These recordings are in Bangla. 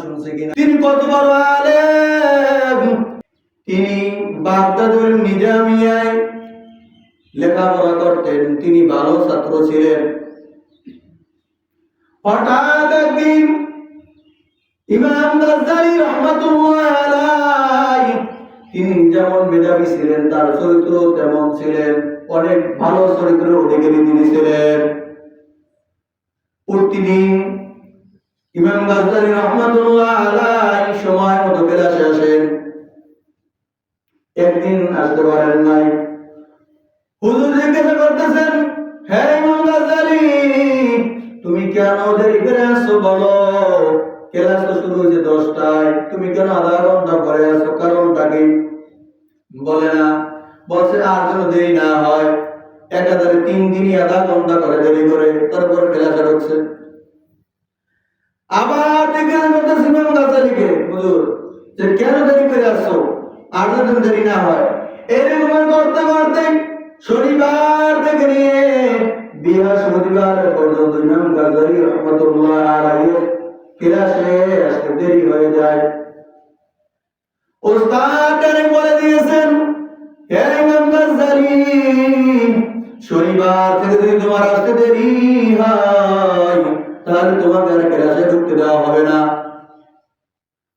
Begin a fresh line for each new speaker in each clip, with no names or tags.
শুনছে কিনা? তিনি কত তিনি বাগদাদের নিজামিয়ায় লেখাপড়া করতেন। তিনি ভালো ছাত্র ছিলেন। হঠাৎ একদিন ইমাম গাজ্জালি রহমাতুল্লাহ তিনি যেমন মেধাবী ছিলেন, তার চরিত্র তেমন ছিলেন। অনেক ভালো চরিত্রের অধিকারী তিনি ছিলেন। প্রতিদিন ইমাম গাজ্জালি রহমাতুল্লাহ আলাইহি সময় মতো ক্লাসে আসেন। একদিন আসতে পারেন নাই। হুজুর জিজ্ঞাসা করতেছেন হ্যাঁ ইমাম গাজ্জালি তুমি কেন দেরি করে আসছো বলো? ক্লাস তো শুরু হয়েছে দশটায়। তুমি কেন আধা ঘণ্টা পরে আসো কারণটা কি? বলে না। বলছে, আর যেন দেরি না হয়। একাধারে তিন দিনই আধা ঘণ্টা করে দেরি করে। তারপরে ক্লাসে ঢুকছে। আবার জিজ্ঞাসা করতেছি ইমাম গাজ্জালিকে হুজুর। যে কেন দেরি করে আসছো? আর যেন দেরি না হয়? এরকম করতে করতে শনিবার থেকে নিয়ে বৃহস্পতিবার পর্যন্ত ইমাম গাজ্জালি রহমতুল্লাহ আলাইহির ক্লাসে আসতে দেরি হয়ে যায়। ওস্তাদ বলে দিয়েছেন, হে গাজ্জালি শনিবার থেকে যদি তোমার আসতে দেরি হয়, তাহলে তোমাকে আর ক্লাসে ঢুকতে দেওয়া হবে না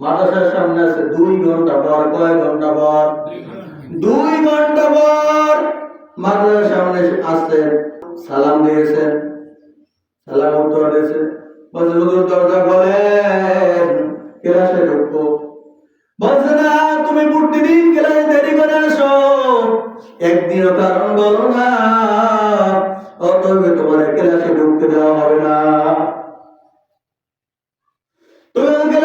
মাদ্রাসার সামনে আছে দুই ঘণ্টা পর, কয় ঘণ্টা পর? দুই ঘণ্টা পর মাদ্রাসার সামনে এসে আসছেন সালাম দিয়েছেন সালাম উত্তর দিয়েছে। দরজা ঢুকবো। তুমি প্রতিদিন ক্লাসে দেরি করে আসো। একদিনও কারণ বলো না, অতএব তোমার ক্লাসে ঢুকতে দেওয়া হবে না।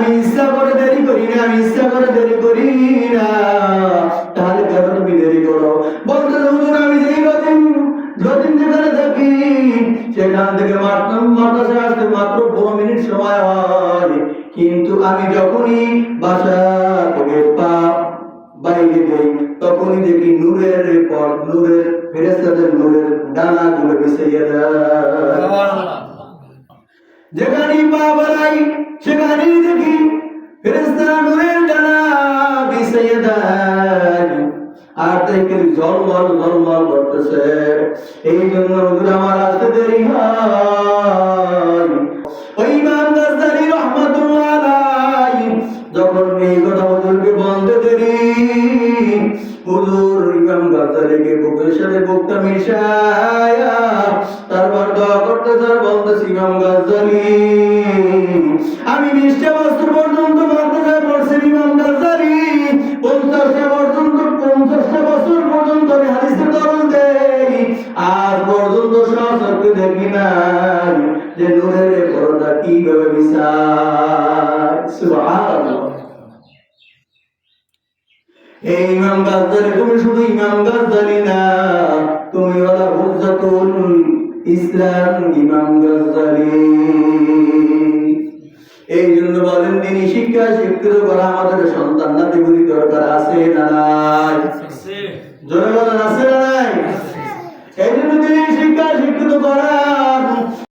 আমি ইচ্ছা করে দেরি করি না, আমি ইচ্ছা করে দেরি করি না। তাহলে কেন তুমি দেরি করো? বলতেছে হুজুর আমি যেই কদিন যদিন যেখানে থাকি, সেখান থেকে মাত্র মাদ্রাসা আসতে মাত্র পনেরো মিনিট সময় হয়। কিন্তু আমি যখনই বাসা থেকে পা বাইরে দেই তখনই দেখি নূরের পর নূরের ফেরেস্তাদের নূরের ডানা গুলো বিছাইয়া দেয় যেখানেই পা বাড়াই সেখানেই দেখি ফেরেস্তারা নূরের ডানা বিছাইয়া দেয়। আর থেকে জলমল জলমল করতেছে। এই জন্য আমার আসতে দেরি হয়। মিশায়া দোয়া করতে ইমাম গাজ্জালি আমি পর্যন্ত গাজ্জালি পঞ্চাশটা পর্যন্ত, পঞ্চাশটা বছর পর্যন্ত আমি হাদিসের দরজ দেই। আজ পর্যন্ত দেখি নাই যে কীভাবে এই ইমাম গাজ্জালি তুমি শুধু ইমাম গাজ্জালি না ইসলাম ইমাম গাজ্জালি এই জন্য বলেন তিনি শিক্ষা শিক্ষিত করা আমাদের সন্তান নাতি বুড়ি দরকার আছে না নাই? জনগণ আছে না নাই? এই জন্য তিনি শিক্ষা শিক্ষিত করা